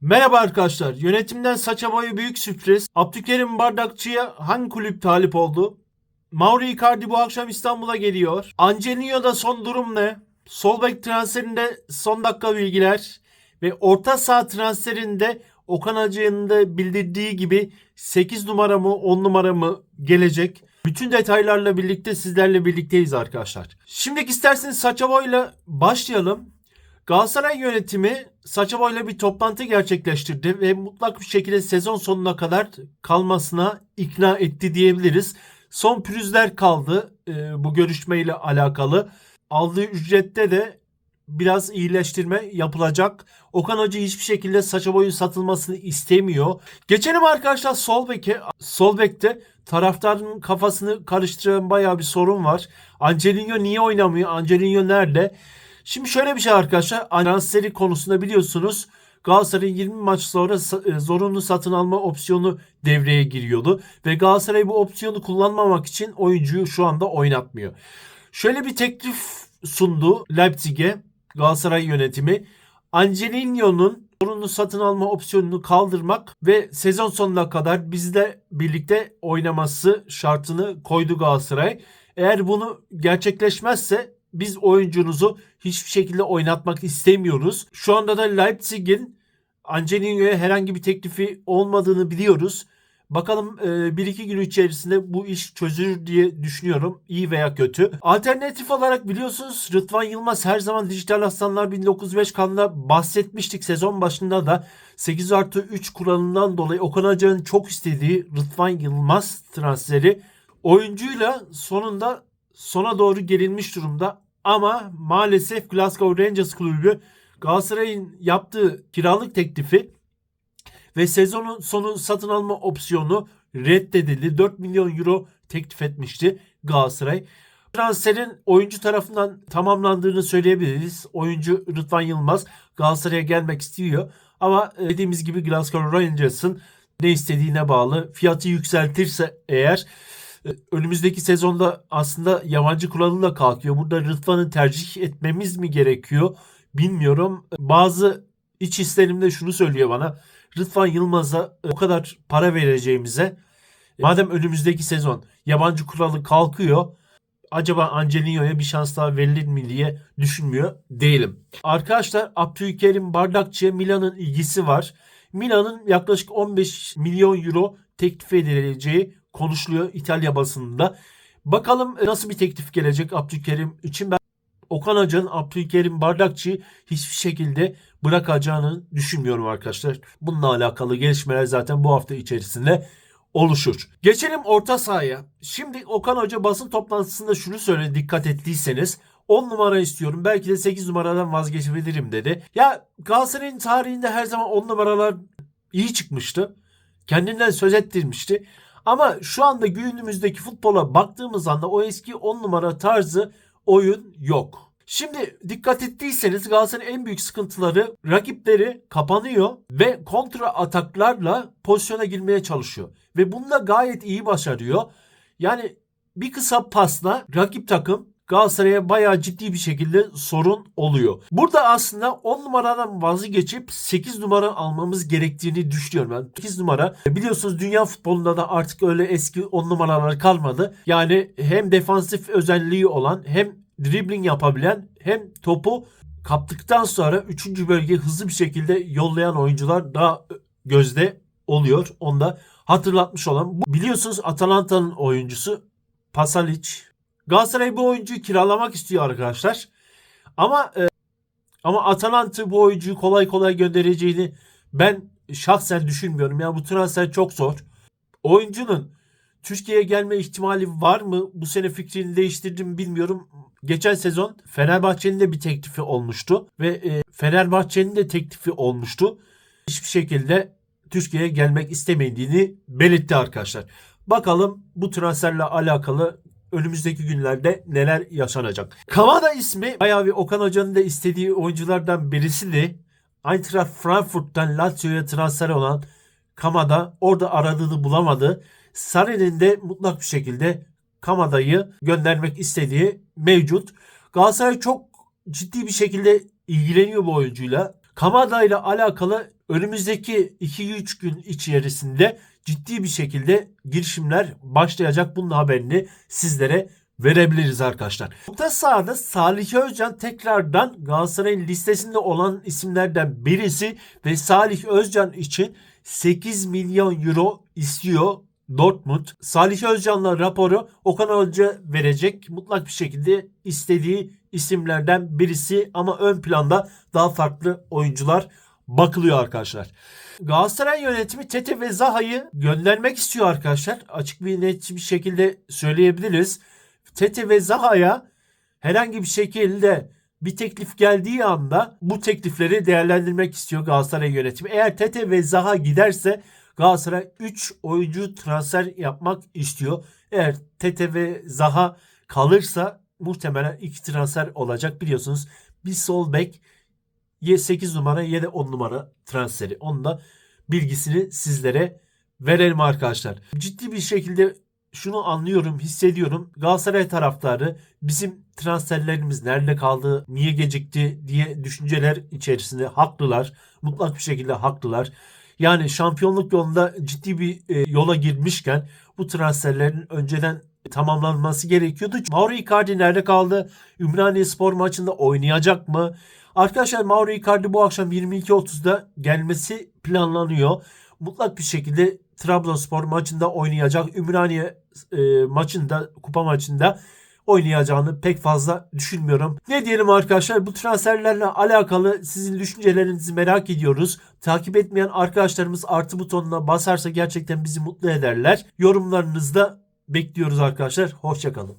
Merhaba arkadaşlar. Yönetimden saça boyu büyük sürpriz. Abdülkerim Bardakçı'ya hangi kulüp talip oldu? Mauro Icardi bu akşam İstanbul'a geliyor. Angelino'da son durum ne? Sol bek transferinde son dakika bilgiler ve orta saha transferinde Okan Hacı'nın da bildirdiği gibi 8 numara mı 10 numara mı gelecek? Bütün detaylarla birlikte sizlerle birlikteyiz arkadaşlar. Şimdi isterseniz saça boyla başlayalım. Galatasaray yönetimi Saça Boy'la bir toplantı gerçekleştirdi ve mutlak bir şekilde sezon sonuna kadar kalmasına ikna etti diyebiliriz. Son pürüzler kaldı e, bu görüşmeyle alakalı. Aldığı ücrette de biraz iyileştirme yapılacak. Okan Hoca hiçbir şekilde Saça Boy'un satılmasını istemiyor. Geçelim arkadaşlar sol beke. Sol bekte taraftarın kafasını karıştıran bayağı bir sorun var. Angelino niye oynamıyor? Angelino nerede? Şimdi şöyle bir şey arkadaşlar. Transferi konusunda biliyorsunuz Galatasaray'ın 20 maç sonra e, zorunlu satın alma opsiyonu devreye giriyordu. Ve Galatasaray bu opsiyonu kullanmamak için oyuncuyu şu anda oynatmıyor. Şöyle bir teklif sundu Leipzig'e Galatasaray yönetimi. Angelino'nun zorunlu satın alma opsiyonunu kaldırmak ve sezon sonuna kadar bizle birlikte oynaması şartını koydu Galatasaray. Eğer bunu gerçekleşmezse biz oyuncunuzu hiçbir şekilde oynatmak istemiyoruz. Şu anda da Leipzig'in Angelino'ya herhangi bir teklifi olmadığını biliyoruz. Bakalım e, bir iki gün içerisinde bu iş çözülür diye düşünüyorum. İyi veya kötü. Alternatif olarak biliyorsunuz Rıdvan Yılmaz her zaman Dijital Aslanlar 1905 kanalında bahsetmiştik. Sezon başında da 8 artı 3 kuralından dolayı Okan Hoca'nın çok istediği Rıdvan Yılmaz transferi oyuncuyla sonunda sona doğru gelinmiş durumda. Ama maalesef Glasgow Rangers kulübü Galatasaray'ın yaptığı kiralık teklifi ve sezonun sonu satın alma opsiyonu reddedildi. 4 milyon euro teklif etmişti Galatasaray. Transferin oyuncu tarafından tamamlandığını söyleyebiliriz. Oyuncu Rıdvan Yılmaz Galatasaray'a gelmek istiyor. Ama e, dediğimiz gibi Glasgow Rangers'ın ne istediğine bağlı. Fiyatı yükseltirse eğer önümüzdeki sezonda aslında yabancı kuralıyla kalkıyor. Burada Rıdvan'ı tercih etmemiz mi gerekiyor bilmiyorum. Bazı iç hislerimde şunu söylüyor bana. Rıdvan Yılmaz'a o kadar para vereceğimize madem önümüzdeki sezon yabancı kuralı kalkıyor acaba Angelino'ya bir şans daha verilir mi diye düşünmüyor değilim. Arkadaşlar Abdülkerim Bardakçı'ya Milan'ın ilgisi var. Milan'ın yaklaşık 15 milyon euro teklif edileceği konuşuluyor İtalya basınında. Bakalım nasıl bir teklif gelecek Abdülkerim için. Ben Okan Hoca'nın Abdülkerim Bardakçı'yı hiçbir şekilde bırakacağını düşünmüyorum arkadaşlar. Bununla alakalı gelişmeler zaten bu hafta içerisinde oluşur. Geçelim orta sahaya. Şimdi Okan Hoca basın toplantısında şunu söyledi dikkat ettiyseniz. 10 numara istiyorum. Belki de 8 numaradan vazgeçebilirim dedi. Ya Galatasaray'ın tarihinde her zaman 10 numaralar iyi çıkmıştı. Kendinden söz ettirmişti. Ama şu anda günümüzdeki futbola baktığımız anda o eski 10 numara tarzı oyun yok. Şimdi dikkat ettiyseniz Galatasaray'ın en büyük sıkıntıları rakipleri kapanıyor ve kontra ataklarla pozisyona girmeye çalışıyor. Ve bunu da gayet iyi başarıyor. Yani bir kısa pasla rakip takım Galatasaray'a bayağı ciddi bir şekilde sorun oluyor. Burada aslında 10 numaradan vazgeçip 8 numara almamız gerektiğini düşünüyorum. Yani 8 numara biliyorsunuz dünya futbolunda da artık öyle eski 10 numaralar kalmadı. Yani hem defansif özelliği olan hem dribbling yapabilen hem topu kaptıktan sonra 3. bölgeye hızlı bir şekilde yollayan oyuncular daha gözde oluyor. Onu da hatırlatmış olan. Bu, biliyorsunuz Atalanta'nın oyuncusu Pasalic. Galatasaray bu oyuncuyu kiralamak istiyor arkadaşlar. Ama e, ama Atalanta bu oyuncuyu kolay kolay göndereceğini ben şahsen düşünmüyorum. Yani bu transfer çok zor. Oyuncunun Türkiye'ye gelme ihtimali var mı? Bu sene fikrini değiştirdim bilmiyorum. Geçen sezon Fenerbahçe'nin de bir teklifi olmuştu ve e, Fenerbahçe'nin de teklifi olmuştu. Hiçbir şekilde Türkiye'ye gelmek istemediğini belirtti arkadaşlar. Bakalım bu transferle alakalı önümüzdeki günlerde neler yaşanacak. Kamada ismi bayağı bir Okan Hoca'nın da istediği oyunculardan birisi Eintracht Frankfurt'tan Lazio'ya transfer olan Kamada orada aradığını bulamadı. Sarri'nin de mutlak bir şekilde Kamada'yı göndermek istediği mevcut. Galatasaray çok ciddi bir şekilde ilgileniyor bu oyuncuyla. Kamada ile alakalı önümüzdeki 2-3 gün içerisinde ciddi bir şekilde girişimler başlayacak. Bunun haberini sizlere verebiliriz arkadaşlar. Orta sahada Salih Özcan tekrardan Galatasaray'ın listesinde olan isimlerden birisi ve Salih Özcan için 8 milyon euro istiyor Dortmund. Salih Özcan'la raporu Okan Hoca verecek. Mutlak bir şekilde istediği isimlerden birisi ama ön planda daha farklı oyuncular bakılıyor arkadaşlar. Galatasaray yönetimi Tete ve Zaha'yı göndermek istiyor arkadaşlar. Açık bir net bir şekilde söyleyebiliriz. Tete ve Zaha'ya herhangi bir şekilde bir teklif geldiği anda bu teklifleri değerlendirmek istiyor Galatasaray yönetimi. Eğer Tete ve Zaha giderse Galatasaray 3 oyuncu transfer yapmak istiyor. Eğer Tete ve Zaha kalırsa muhtemelen iki transfer olacak biliyorsunuz. Bir sol bek ya 8 numara ya da 10 numara transferi. Onun da bilgisini sizlere verelim arkadaşlar. Ciddi bir şekilde şunu anlıyorum, hissediyorum. Galatasaray taraftarı bizim transferlerimiz nerede kaldı, niye gecikti diye düşünceler içerisinde haklılar. Mutlak bir şekilde haklılar. Yani şampiyonluk yolunda ciddi bir e, yola girmişken bu transferlerin önceden tamamlanması gerekiyordu. Mauro Icardi nerede kaldı? Ümraniye Spor maçında oynayacak mı? Arkadaşlar Mauro Icardi bu akşam 22.30'da gelmesi planlanıyor. Mutlak bir şekilde Trabzonspor maçında oynayacak. Ümraniye e, maçında, kupa maçında oynayacağını pek fazla düşünmüyorum. Ne diyelim arkadaşlar bu transferlerle alakalı sizin düşüncelerinizi merak ediyoruz. Takip etmeyen arkadaşlarımız artı butonuna basarsa gerçekten bizi mutlu ederler. Yorumlarınızı da bekliyoruz arkadaşlar. Hoşçakalın.